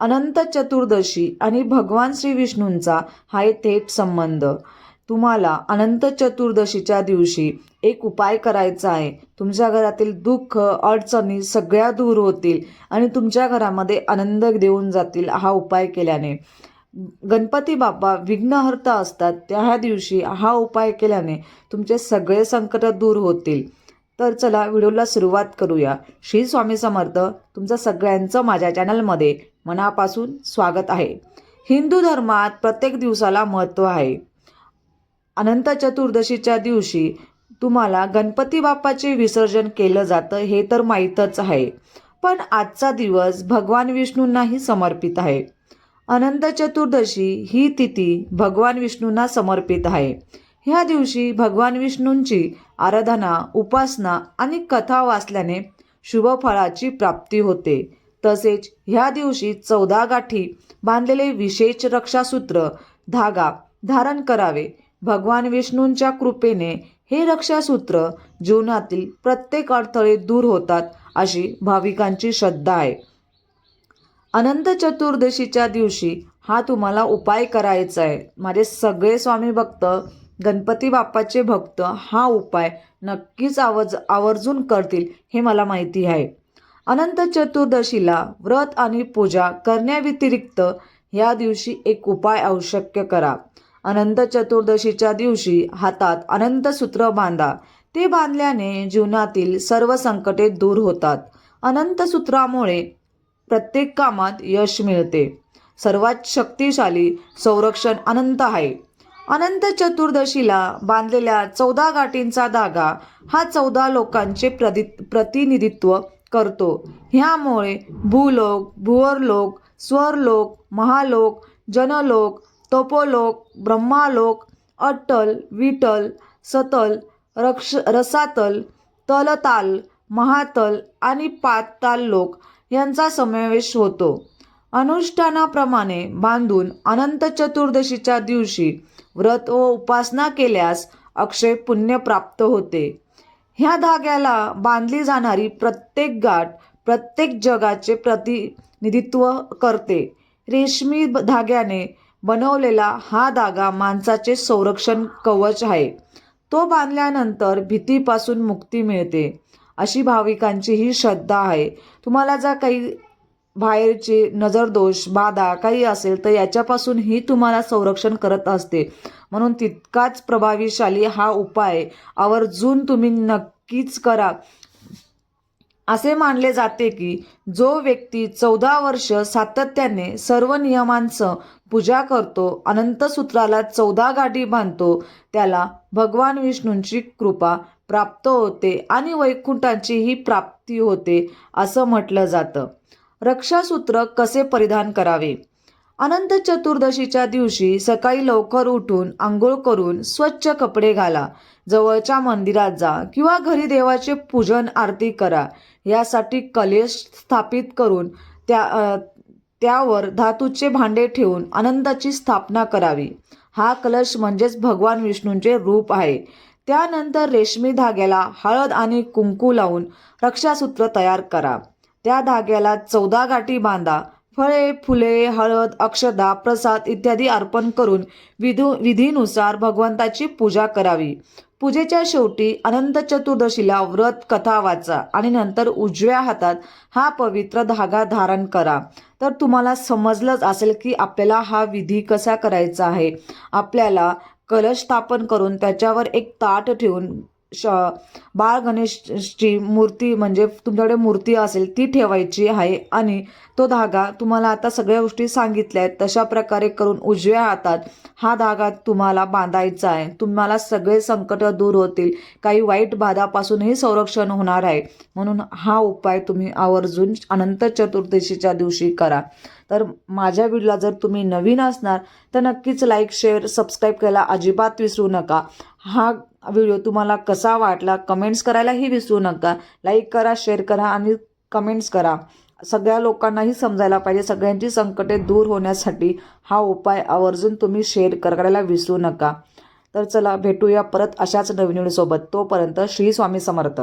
अनंत चतुर्दशी आणि भगवान श्री विष्णूंचा हा एक थेट संबंध. तुम्हाला अनंत चतुर्दशीच्या दिवशी एक उपाय करायचा आहे. तुमच्या घरातील दुःख अडचणी सगळ्या दूर होतील आणि तुमच्या घरामध्ये आनंद देऊन जातील हा उपाय केल्याने. गणपती बाप्पा विघ्नहर्ता असतात. त्या दिवशी हा उपाय केल्याने तुमचे सगळे संकट दूर होतील. तर चला व्हिडिओला सुरुवात करूया. श्री स्वामी समर्थ तुमचं सगळ्यांचं माझ्या चॅनलमध्ये मनापासून स्वागत आहे. हिंदू धर्मात प्रत्येक दिवसाला महत्त्व आहे. अनंत चतुर्दशीच्या दिवशी तुम्हाला गणपती बाप्पाचे विसर्जन केलं जातं हे तर माहीतच आहे. पण आजचा दिवस भगवान विष्णूंनाही समर्पित आहे. अनंत चतुर्दशी ही तिथी भगवान विष्णूंना समर्पित आहे. ह्या दिवशी भगवान विष्णूंची आराधना उपासना आणि कथा वाचल्याने शुभफळाची प्राप्ती होते. तसेच ह्या दिवशी चौदा गाठी बांधलेले विशेष रक्षासूत्र धागा धारण करावे. भगवान विष्णूंच्या कृपेने हे रक्षासूत्र जीवनातील प्रत्येक अडथळे दूर होतात अशी भाविकांची श्रद्धा आहे. अनंत चतुर्दशीच्या दिवशी हा तुम्हाला उपाय करायचा आहे. माझे सगळे स्वामी भक्त गणपती बाप्पाचे भक्त हा उपाय नक्कीच आवर्ज आवर्जून करतील हे मला माहिती आहे. अनंत चतुर्दशीला व्रत आणि पूजा करण्याव्यतिरिक्त या दिवशी एक उपाय आवश्यक करा. अनंत चतुर्दशीच्या दिवशी हातात अनंत सूत्र बांधा. ते बांधल्याने जीवनातील सर्व संकटे दूर होतात. अनंत सूत्रामुळे प्रत्येक कामात यश मिळते. सर्वात शक्तिशाली संरक्षण अनंत आहे. अनंत चतुर्दशीला बांधलेल्या चौदा गाठींचा धागा हा चौदा लोकांचे प्रदि प्रतिनिधित्व करतो. ह्यामुळे भूलोक भुवरलोक स्वरलोक महालोक जनलोक तपोलोक ब्रह्मालोक अट्टल विटल सतल रक्ष रसातल तलताल महातल आणि पाताल लोक यांचा समावेश होतो. अनुष्ठानाप्रमाणे बांधून अनंत चतुर्दशीच्या दिवशी व्रत व उपासना केल्यास अक्षय पुण्य प्राप्त होते. ह्या धाग्याला बांधली जाणारी प्रत्येक गाठ प्रत्येक जगाचे प्रतिनिधित्व करते. रेशमी धाग्याने बनवलेला हा धागा माणसाचे संरक्षण कवच आहे. तो बांधल्यानंतर भीतीपासून मुक्ती मिळते अशी भाविकांची ही श्रद्धा आहे. तुम्हाला जर काही बाहेरचे नजरदोष बाधा काही असेल तर याच्यापासूनही तुम्हाला संरक्षण करत असते. म्हणून तितकाच प्रभावीशाली हा उपाय आवर्जून तुम्ही नक्कीच करा. असे मानले जाते की जो व्यक्ती चौदा वर्ष सातत्याने सर्व नियमांचं पूजा करतो अनंतसूत्राला चौदा गाठी बांधतो त्याला भगवान विष्णूंची कृपा प्राप्त होते आणि वैकुंठांचीही प्राप्ती होते असं म्हटलं जातं. रक्षासूत्र कसे परिधान करावे? अनंत चतुर्दशीच्या दिवशी सकाळी लवकर उठून आंघोळ करून स्वच्छ कपडे घाला जवळच्या मंदिरात जा किंवा घरी देवाचे पूजन आरती करा. यासाठी कलेश स्थापित करून त्या त्यावर धातूचे भांडे ठेवून आनंदाची स्थापना करावी. हा कलश म्हणजेच भगवान विष्णूंचे रूप आहे. त्यानंतर रेशमी धाग्याला हळद आणि कुंकू लावून रक्षासूत्र तयार करा. त्या धाग्याला चौदा गाठी बांधा फळे फुले हळद अक्षदा प्रसाद इत्यादी अर्पण करून विधू विधीनुसार भगवंताची पूजा करावी. पूजेच्या शेवटी अनंत चतुर्दशीला व्रत कथा वाचा आणि नंतर उजव्या हातात हा पवित्र धागा धारण करा. तर तुम्हाला समजलंच असेल की आपल्याला हा विधी कसा करायचा आहे. आपल्याला कलश स्थापन करून त्याच्यावर एक ताट ठेवून श बाळ गणेशची मूर्ती म्हणजे तुमच्याकडे मूर्ती असेल ती ठेवायची आहे आणि तो धागा तुम्हाला आता सगळ्या गोष्टी सांगितल्या आहेत. तशा प्रकारे करून उजव्या हातात हा धागा तुम्हाला बांधायचा आहे. तुम्हाला सगळे संकट दूर होतील. काही वाईट बाधापासूनही संरक्षण होणार आहे. म्हणून हा उपाय तुम्ही आवर्जून अनंत चतुर्दशीच्या दिवशी करा. तर माझ्या व्हिडिओला जर तुम्ही नवीन असणार तर नक्कीच लाईक शेअर सबस्क्राईब करायला अजिबात विसरू नका. हा व्हिडिओ तुम्हाला कसा वाटला कमेंट्स करायलाही विसरू नका. लाईक करा शेअर करा आणि कमेंट्स करा. सगळ्या लोकांनाही समजायला पाहिजे. सगळ्यांची संकटे दूर होण्यासाठी हा उपाय आवर्जून तुम्ही शेअर करायला विसरू नका. तर चला भेटूया परत अशाच नवीन सोबत तोपर्यंत श्री स्वामी समर्थ.